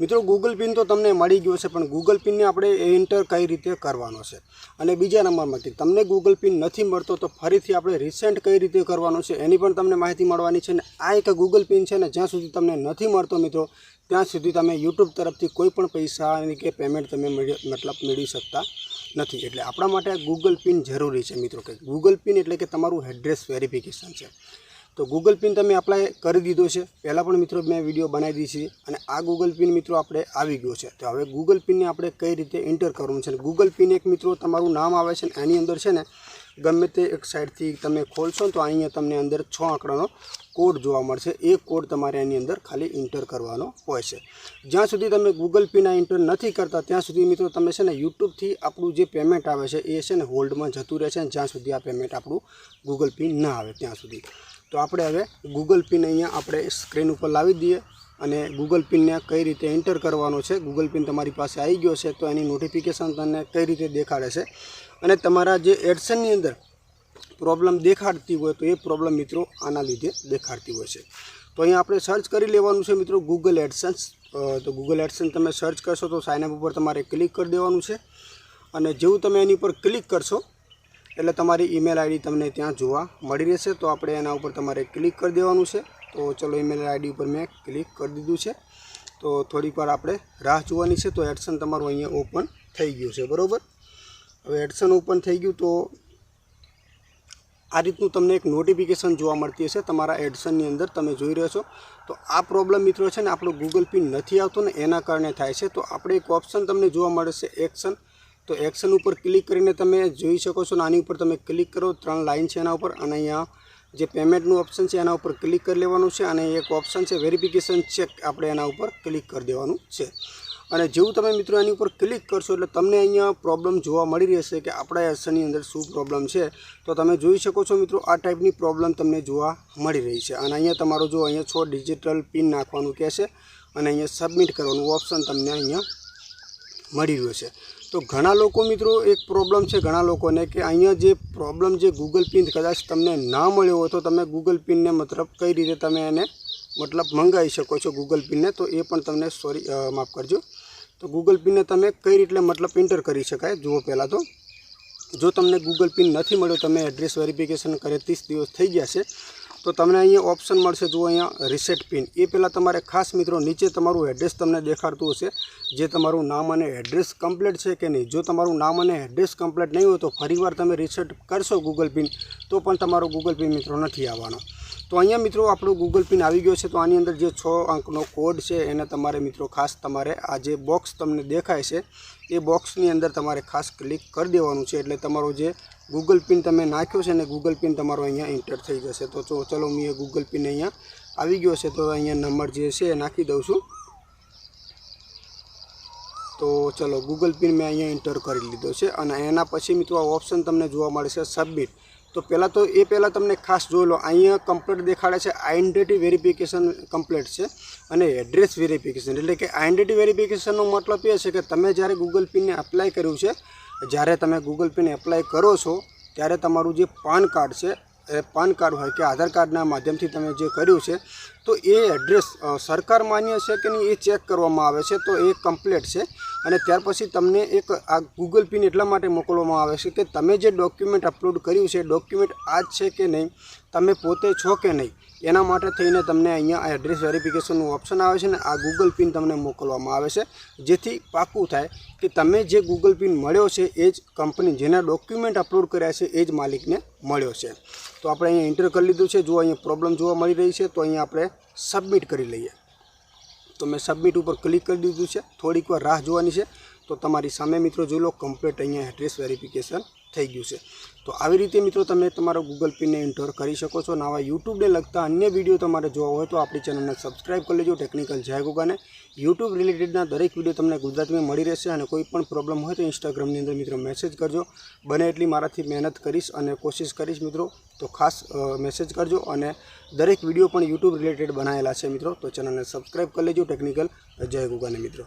મિત્રો Google pin તો તમને મળી ગયો છે પણ ગૂગલ પિનને આપણે એન્ટર કઈ રીતે કરવાનો છે? અને બીજા નંબરમાં કે તમને ગૂગલ પિન નથી મળતો, તો ફરીથી આપણે રિસેન્ટ કઈ રીતે કરવાનો છે, એની પણ તમને માહિતી મળવાની છે. ને આ એક ગૂગલ પિન છે ને, જ્યાં સુધી તમને નથી મળતો મિત્રો, ત્યાં સુધી તમે યુટ્યુબ તરફથી કોઈ પણ પૈસા કે પેમેન્ટ તમે મતલબ મેળવી શકતા નથી. એટલે આપણા માટે ગૂગલ પિન જરૂરી છે મિત્રો, કે ગૂગલ પિન એટલે કે તમારું એડ્રેસ વેરિફિકેશન છે. તો ગૂગલ પિન તમે એપ્લાય કરી દીધો છે. પહેલાં પણ મિત્રો મેં વીડિયો બનાવી દીધી છે અને આ ગૂગલ પિન મિત્રો આપણે આવી ગયો છે. તો હવે ગૂગલ પિનને આપણે કઈ રીતે એન્ટર કરવું છે? ગૂગલ પિન એક મિત્રો તમારું નામ આવે છે એની અંદર છે ને ગમે તે એક સાઈડથી તમે ખોલશો તો અહીંયા તમને અંદર છ આંકડાનો કોડ જોવા મળશે. એ કોડ તમારે એની અંદર ખાલી ઇન્ટર કરવાનો હોય છે. જ્યાં સુધી તમે ગૂગલ પેના ઇન્ટર નથી કરતા, ત્યાં સુધી મિત્રો તમે છે ને યુટ્યુબથી આપણું જે પેમેન્ટ આવે છે, એ છે ને હોલ્ડમાં જતું રહે છે જ્યાં સુધી આ પેમેન્ટ આપણું ગૂગલ પે ના આવે ત્યાં સુધી. તો આપણે હવે ગૂગલ પિન અહીંયા આપણે સ્ક્રીન ઉપર લાવી દઈએ અને ગૂગલ પિનને કઈ રીતે એન્ટર કરવાનો છે ગૂગલ પિન તમારી પાસે આવી ગયો છે, તો એની નોટિફિકેશન તમને કઈ રીતે દેખાડે છે અને તમારા જે એડસનની અંદર પ્રોબ્લેમ દેખાડતી હોય તો એ પ્રોબ્લેમ મિત્રો આના લીધે દેખાડતી હોય છે. તો અહીંયા આપણે સર્ચ કરી લેવાનું છે મિત્રો ગૂગલ એડસન્સ તો ગૂગલ એડસન્સ તમે સર્ચ કરશો તો સાઇનઅપ ઉપર તમારે ક્લિક કરી દેવાનું છે. અને જેવું તમે એની ઉપર ક્લિક કરશો, એટલે તમારી ઈમેલ આઈડી તમને ત્યાં જોવા મળી રહેશે. તો આપણે એના ઉપર તમારે ક્લિક કરી દેવાનું છે. તો ચલો ઈમેલ આઈડી ઉપર મેં ક્લિક કરી દીધું છે. તો થોડીક વાર આપણે રાહ જોવાની છે. તો એડસન તમારું અહીંયા ઓપન થઈ ગયું છે. બરાબર? હવે એડસન ઓપન થઈ ગયું તો આ રીતનું તમને એક નોટિફિકેશન જોવા મળતી હશે. તમારા એડસનની અંદર તમે જોઈ રહ્યો છો. તો આ પ્રોબ્લેમ મિત્રો છે ને આપણો ગૂગલ પિન નથી આવતો ને એના કારણે થાય છે. તો આપણે એક ઓપ્શન તમને જોવા મળે છે એક્શન તો એક્શન ઉપર ક્લિક કરીને તમે જોઈ શકો છો આની ઉપર તમે ક્લિક કરો. ત્રણ લાઇન છે એના ઉપર. અને અહીંયા જે પેમેન્ટનું ઓપ્શન છે એના ઉપર ક્લિક કરી લેવાનું છે. અને એક ઓપ્શન છે વેરિફિકેશન ચેક આપણે એના ઉપર ક્લિક કરી દેવાનું છે. અને જેવું તમે મિત્રો એની ઉપર ક્લિક કરશો એટલે તમને અહીંયા પ્રોબ્લેમ જોવા મળી રહેશે કે આપણા એસની અંદર શું પ્રોબ્લેમ છે. તો તમે જોઈ શકો છો મિત્રો, આ ટાઈપની પ્રોબ્લેમ તમને જોવા મળી રહી છે. અને અહીંયા તમારો જો અહીંયા છો ડિજિટલ પિન નાખવાનું કહેશે અને અહીંયા સબમિટ કરવાનું ઓપ્શન તમને અહીંયા મળી રહ્યો છે. તો ઘણા લોકો મિત્રો એક પ્રોબ્લેમ છે, ઘણા લોકોને કે અહીંયા જે પ્રોબ્લેમ જે ગૂગલ પિન કદાચ તમને ના મળ્યો હોય તો તમે ગૂગલ પિનને મતલબ કઈ રીતે તમે એને મતલબ મંગાવી શકો છો ગૂગલ પિનને તો એ પણ તમને સોરી માફ કરજો. તો ગૂગલ પિનને તમે કઈ રીતે મતલબ એન્ટર કરી શકાય? જુઓ પહેલાં તો. જો તમને ગૂગલ પિન નથી મળ્યો, તમે એડ્રેસ વેરિફિકેશન કરે, ત્રીસ દિવસ થઈ ગયા છે, તો તમને અહીંયા ઓપ્શન મળશે. જુઓ અહીંયા રિસેટ પિન એ પહેલાં તમારે ખાસ મિત્રો નીચે તમારું એડ્રેસ તમને દેખાડતું હશે, જે તમારું નામ અને એડ્રેસ કમ્પ્લીટ છે કે નહીં. જો તમારું નામ અને એડ્રેસ કમ્પ્લીટ નહીં હોય, તો ફરીવાર તમે રિસેટ કરશો ગૂગલ પિન તો પણ તમારો ગૂગલ પિન મિત્રો નથી આવવાનો. તો અહીંયા મિત્રો આપણો ગૂગલ પિન આવી ગયો છે. તો આની અંદર જે છ અંકનો કોડ છે, એને તમારે મિત્રો ખાસ તમારે આ જે બોક્સ તમને દેખાય છે, એ બોક્સની અંદર તમારે ખાસ ક્લિક કરી દેવાનું છે. એટલે તમારો જે ગૂગલ પિન તમે નાખ્યો છે ને ગૂગલ પિન તમારો અહીંયા એન્ટર થઈ જશે. તો ચલો હું એ ગૂગલ પિન અહીંયા આવી ગયો છે. તો અહીંયા નંબર જે છે એ નાખી દઉં છું. તો ચલો ગૂગલ પિન મેં અહીંયા એન્ટર કરી લીધો છે. અને એના પછી મિત્રો આ ઓપ્શન તમને જોવા મળે છે સબમિટ તો પહેલાં તો એ પહેલાં તમને ખાસ જોઈ લો, અહીંયા કમ્પ્લેટ દેખાડે છે આઈડેન્ટિટી વેરિફિકેશન કમ્પ્લેટ છે અને એડ્રેસ વેરિફિકેશન એટલે કે આઈડેન્ટિટી વેરિફિકેશનનો મતલબ એ છે કે તમે જ્યારે ગૂગલ પિનને એપ્લાય કર્યું છે, જ્યારે તમે ગૂગલ પિન એપ્લાય કરો છો, ત્યારે તમારું જે પાન કાર્ડ છે, એ પાન કાર્ડ હોય કે આધાર કાર્ડના માધ્યમથી તમે જે કર્યું છે, તો એ એડ્રેસ સરકાર માન્ય છે કે નહીં એ ચેક કરવામાં આવે છે, તો એ કમ્પ્લેટ છે. અને ત્યાર પછી તમને એક આ ગૂગલ પિન એટલા માટે મોકલવામાં આવે છે કે તમે જે ડોક્યુમેન્ટ અપલોડ કર્યું છે ડોક્યુમેન્ટ આ જ છે કે નહીં, તમે પોતે છો કે નહીં, એના માટે થઈને તમને અહીંયા આ એડ્રેસ વેરિફિકેશનનું ઓપ્શન આવે છે ને આ ગૂગલ પિન તમને મોકલવામાં આવે છે. જેથી પાકું થાય કે તમે જે ગૂગલ પિન મળ્યો છે, એ જ કંપની જેના ડોક્યુમેન્ટ અપલોડ કર્યા છે, એ જ માલિકને મળ્યો છે. તો આપણે અહીંયા એન્ટર કરી લીધું છે. જો અહીંયા પ્રોબ્લેમ જોવા મળી રહી છે, તો અહીંયા આપણે સબમિટ કરી લઈએ. તો મેં સબમિટ ઉપર ક્લિક કરી દીધું છે. થોડીક વાર રાહ જોવાની છે. તો તમારી સામે મિત્રો જોઈ લો કમ્પ્લીટ અહીંયા એડ્રેસ વેરિફિકેશન થઈ ગયું છે. તો આવી રીતે મિત્રો તમે તમારો ગૂગલ પેને એન્ટર કરી શકો છો અને આવા યુટ્યુબને લગતા અન્ય વીડિયો તમારે જોવા હોય તો આપણી ચેનલને સબસ્ક્રાઈબ કરી લેજો. ટેકનિકલ જય ગોગાને યુટ્યુબ રિલેટેડના દરેક વીડિયો તમને ગુજરાતીમાં મળી રહેશે અને કોઈ પણ પ્રોબ્લેમ હોય તો ઇન્સ્ટાગ્રામની અંદર મિત્રો મેસેજ કરજો. બને એટલી મારાથી મહેનત કરીશ અને કોશિશ કરીશ મિત્રો. તો ખાસ મેસેજ કરજો અને દરેક વીડિયો પણ યુટ્યુબ રિલેટેડ બનાવેલા છે મિત્રો. તો ચેનલને સબસ્ક્રાઇબ કરી લેજો. ટેકનિકલ જય ગોગાને મિત્રો.